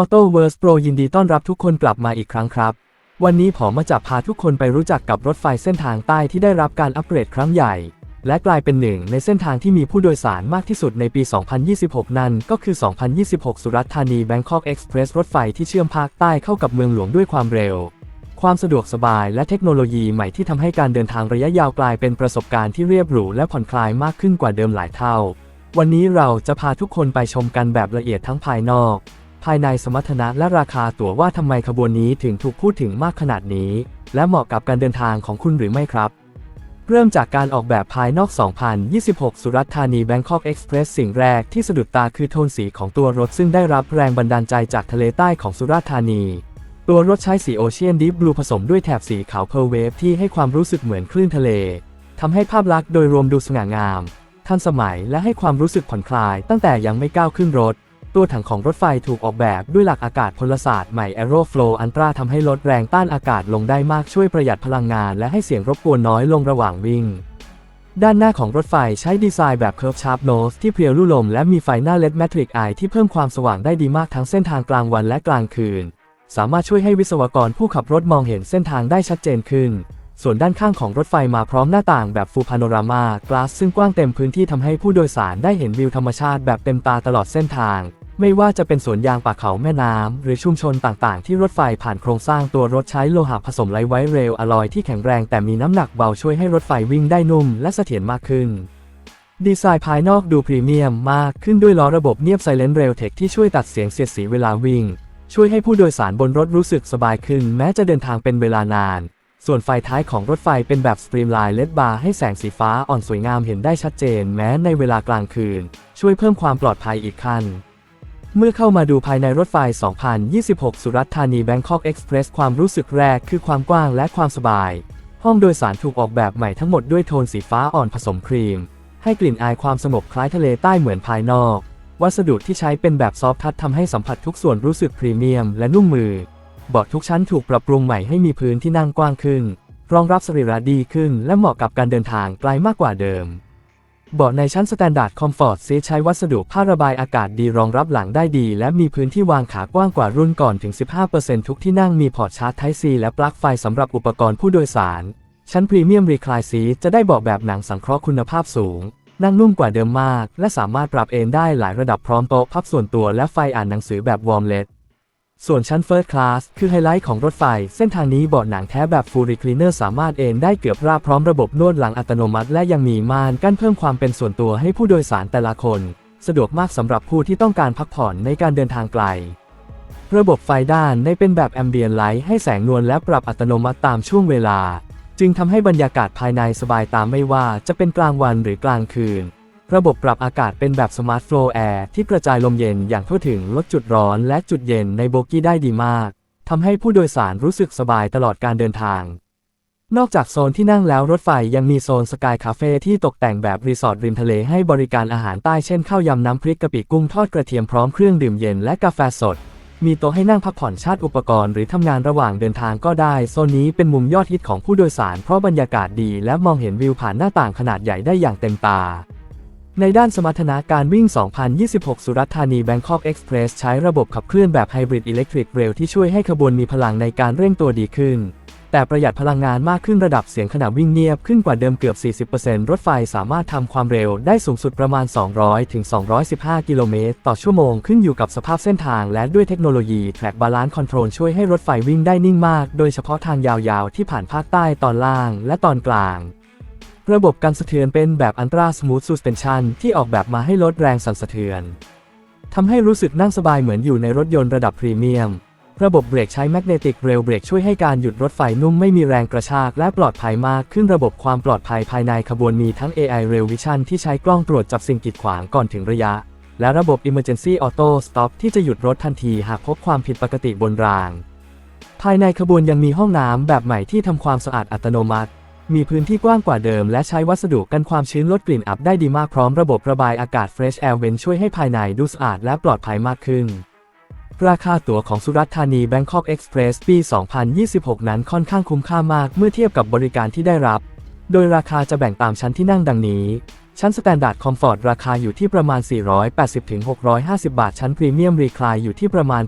Auto w o r s Pro ยินดีต้อนรับทุกคนกลับมาอีกครั้งครับ วันนี้ผมมาจะพาทุกคนไปรู้จักกับรถไฟเส้นทางใต้ที่ได้รับการอัปเกรดครั้งใหญ่ และกลายเป็นหนึ่งในเส้นทางที่มีผู้โดยสารมากที่สุดในปี 2026 นั่นก็คือ 2026 สุรัตธานี Bangkok Express รถไฟที่เชื่อมภาคใต้เข้ากับเมืองหลวงด้วยความเร็ว ความสะดวกสบายและเทคโนโลยีใหม่ที่ทำให้การเดินทางระยะยาวกลายเป็นประสบการณ์ที่เรียบหรูและผ่อนคลายมากขึ้นกว่าเดิมหลายเท่า วันนี้เราจะพาทุกคนไปชมกันแบบละเอียดทั้งภายนอก ภายในสมรรถนะและราคาตั๋วว่าทำไมขบวนนี้ถึงถูกพูดถึงมากขนาดนี้ และเหมาะกับการเดินทางของคุณหรือไม่ครับ เริ่มจากการออกแบบภายนอก 2026 สุรัตน์ธานี Bangkok Express สิ่งแรกที่สะดุดตาคือโทนสีของตัวรถซึ่งได้รับแรงบันดาลใจจากทะเลใต้ของสุราษฎร์ธานี ตัวรถใช้สีโอเชียนดิฟบลูผสมด้วยแถบสีขาวเพร์ลเวฟที่ให้ความรู้สึกเหมือนคลื่นทะเลทำให้ภาพลักษณ์โดยรวมดูสง่างาม ทันสมัยและให้ความรู้สึกผ่อนคลายตั้งแต่ยังไม่ก้าวขึ้นรถ ตัวถังของรถไฟถูกออกแบบด้วยหลักอากาศพลศาสตร์ใหม่ Aeroflow Ultra ทำให้ลดแรงต้านอากาศลงได้มากช่วยประหยัดพลังงานและให้เสียงรบกวนน้อยลงระหว่างวิ่ง ด้านหน้าของรถไฟใช้ดีไซน์แบบ Curve Sharp Nose ที่เพรียวลู่ลมและมีไฟหน้า LED Matrix Eye ที่เพิ่มความสว่างได้ดีมากทั้งเส้นทางกลางวันและกลางคืน สามารถช่วยให้วิศวกรผู้ขับรถมองเห็นเส้นทางได้ชัดเจนขึ้นส่วนด้านข้างของรถไฟมาพร้อมหน้าต่างแบบ Full Panorama Glass ซึ่งกว้างเต็มพื้นที่ทำให้ผู้โดยสารได้เห็นวิวธรรมชาติแบบเต็มตาตลอดเส้นทาง ไม่ว่าจะเป็นสวนยางป่าเขาแม่น้ำ หรือชุมชนต่างๆ ที่รถไฟผ่านโครงสร้างตัวรถใช้โลหะผสมไลไวท์เรลอลอยที่แข็งแรงแต่มีน้ำหนักเบาช่วยให้รถไฟวิ่งได้นุ่มและเสถียรมากขึ้น ดีไซน์ภายนอกดูพรีเมียมมากขึ้นด้วยล้อระบบเนียบ Silent Rail Tech ที่ช่วยตัดเสียงเสียดสีเวลาวิ่ง ช่วยให้ผู้โดยสารบนรถรู้สึกสบายขึ้น แม้จะเดินทางเป็นเวลานาน ส่วนไฟท้ายของรถไฟเป็นแบบสตรีมไลน์เลดบาร์ให้แสงสีฟ้าอ่อนสวยงามเห็นได้ชัดเจน แม้ในเวลากลางคืน ช่วยเพิ่มความปลอดภัยอีกขั้น เมื่อเข้ามาดูภายในรถไฟ 2026 สุรัตน์ธานี Bangkok Express ความรู้สึกแรกคือความกว้างและความสบาย ห้องโดยสารถูกออกแบบใหม่ทั้งหมดด้วยโทนสีฟ้าอ่อนผสมครีม ให้กลิ่นอายความสงบคล้ายทะเลใต้เหมือนภายนอก วัสดุที่ใช้เป็นแบบซอฟท์ทัชทำให้สัมผัสทุกส่วนรู้สึกพรีเมียมและนุ่มมือ เบาะทุกชั้นถูกปรับปรุงใหม่ให้มีพื้นที่นั่งกว้างขึ้น รองรับสรีระดีขึ้น และเหมาะกับการเดินทางไกลมากกว่าเดิม เบาะในชั้น Standard Comfort Seat ใช้วัสดุผ้าระบายอากาศดีรองรับหลังได้ดี และมีพื้นที่วางขากว้างกว่ารุ่นก่อนถึง 15%ทุกที่นั่งมีพอร์ตชาร์จ Type C และปลั๊กไฟสำหรับอุปกรณ์ผู้โดยสาร ชั้นพรีเมียมรีคลายซีจะได้เบาะแบบหนังสังเคราะห์คุณภาพสูง นั่งนุ่มกว่าเดิมมาก และสามารถปรับเอนได้หลายระดับพร้อมโต๊ะพับส่วนตัวและไฟอ่านหนังสือแบบวอร์มเล d ส่วนชั้น First Class คือไฮไลท์ของรถไฟ เส้นทางนี้เบาะหนังแท้แบบ Full Recliner สามารถเอนได้เกือบราบพร้อมระบบนวดหลังอัตโนมัติ และยังมีม่านกั้นเพิ่มความเป็นส่วนตัวให้ผู้โดยสารแต่ละคน สะดวกมากสำหรับผู้ที่ต้องการพักผ่อนในการเดินทางไกล ระบบไฟด้านในเป็นแบบ Ambient Light ให้แสงนวลและปรับอัตโนมัติตามช่วงเวลา จึงทำให้บรรยากาศภายในสบายตามไม่ว่าจะเป็นกลางวันหรือกลางคืน ระบบปรับอากาศเป็นแบบ Smart Flow Air ที่กระจายลมเย็นอย่างทั่วถึงลดจุดร้อนและจุดเย็นในโบกี้ได้ดีมากทำให้ผู้โดยสารรู้สึกสบายตลอดการเดินทาง นอกจากโซนที่นั่งแล้วรถไฟยังมีโซนสกายคาเฟ่ที่ตกแต่งแบบรีสอร์ทริมทะเลให้บริการอาหารใต้เช่นข้าวยำน้ำพริกกะปิกุ้งทอดกระเทียมพร้อมเครื่องดื่มเย็นและกาแฟสด มีโต๊ะให้นั่งพักผ่อนชาร์จอุปกรณ์หรือทำงานระหว่างเดินทางก็ได้ โซนนี้เป็นมุมยอดฮิตของผู้โดยสารเพราะบรรยากาศดีและมองเห็นวิวผ่านหน้าต่างขนาดใหญ่ได้อย่างเต็มตา ในด้านสมรรถนะการวิ่ง 2026 สุรัตน์ธานี Bangkok Express ใช้ระบบขับเคลื่อนแบบไฮบริดอิเล็กทริกเรลที่ช่วยให้ขบวนมีพลังในการเร่งตัวดีขึ้น แต่ประหยัดพลังงานมากขึ้นระดับเสียงขณะวิ่งเงียบขึ้นกว่าเดิมเกือบ 40%รถไฟสามารถทำความเร็วได้สูงสุดประมาณ 200 ถึง 215 กิโลเมตรต่อชั่วโมงขึ้นอยู่กับสภาพเส้นทางและด้วยเทคโนโลยี Track Balance Control ช่วยให้รถไฟวิ่งได้นิ่งมาก โดยเฉพาะทางยาวๆ ที่ผ่านภาคใต้ตอนล่างและตอนกลาง ระบบการสะเทือนเป็นแบบ Ultra Smooth Suspension ที่ออกแบบมาให้ลดแรงสั่นสะเทือนทำให้รู้สึกนั่งสบายเหมือนอยู่ในรถยนต์ระดับพรีเมียม ระบบเบรกใช้ Magnetic Rail Brake ช่วยให้การหยุดรถไฟนุ่มไม่มีแรงกระชากและปลอดภัยมากขึ้นระบบความปลอดภัยภายในขบวนมีทั้ง AI Rail Vision ที่ใช้กล้องตรวจจับสิ่งกีดขวางก่อนถึงระยะ และระบบ Emergency Auto Stop ที่จะหยุดรถทันทีหากพบความผิดปกติบนราง ภายในขบวนยังมีห้องน้ำแบบใหม่ที่ทำความสะอาดอัตโนมัติ มีพื้นที่กว้างกว่าเดิม และใช้วัสดุกันความชื้นลดกลิ่นอับได้ดีมากพร้อมระบบระบายอากาศ Fresh Air Vent ช่วยให้ภายในดูสะอาดและปลอดภัยมากขึ้น ราคาตั๋วของสุรัตน์ธานี Bangkok Express ปี 2026 นั้นค่อนข้างคุ้มค่ามากเมื่อเทียบกับบริการที่ได้รับ โดยราคาจะแบ่งตามชั้นที่นั่งดังนี้ ชั้น Standard Comfort ราคาอยู่ที่ประมาณ 480-650 บาท ชั้น Premium Recline อยู่ที่ประมาณ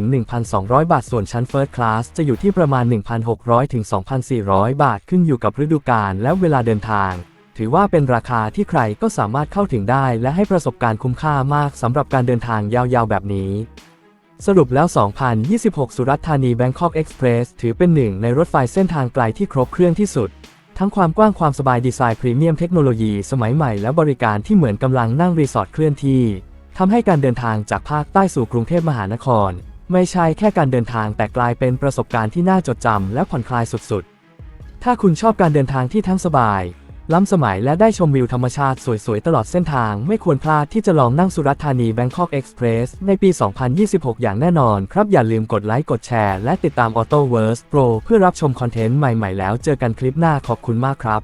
850-1,200 บาท ส่วนชั้น First Class จะอยู่ที่ประมาณ 1,600-2,400 บาท ขึ้นอยู่กับฤดูกาลและเวลาเดินทาง ถือว่าเป็นราคาที่ใครก็สามารถเข้าถึงได้ และให้ประสบการณ์คุ้มค่ามากสำหรับการเดินทางยาวๆ แบบนี้สรุปแล้ว 2026 สุรัตน์ธานี Bangkok Express ถือเป็นหนึ่งในรถไฟเส้นทางไกลที่ครบเครื่องที่สุด ทั้งความกว้างความสบายดีไซน์พรีเมียมเทคโนโลยีสมัยใหม่และบริการที่เหมือนกำลังนั่งรีสอร์ทเคลื่อนที่ทำให้การเดินทางจากภาคใต้สู่กรุงเทพมหานคร ไม่ใช่แค่การเดินทางแต่กลายเป็นประสบการณ์ที่น่าจดจำและผ่อนคลายสุดๆ ถ้าคุณชอบการเดินทางที่ทั้งสบาย ล้ำสมัยและได้ชมวิวธรรมชาติสวยๆ ตลอดเส้นทาง ไม่ควรพลาดที่จะลองนั่งสุรัตน์ธานี Bangkok Express ในปี 2026 อย่างแน่นอน ครับอย่าลืมกดไลค์กดแชร์และติดตาม AutoWorks Pro เพื่อรับชมคอนเทนต์ใหม่ๆ แล้วเจอกันคลิปหน้าขอบคุณมากครับ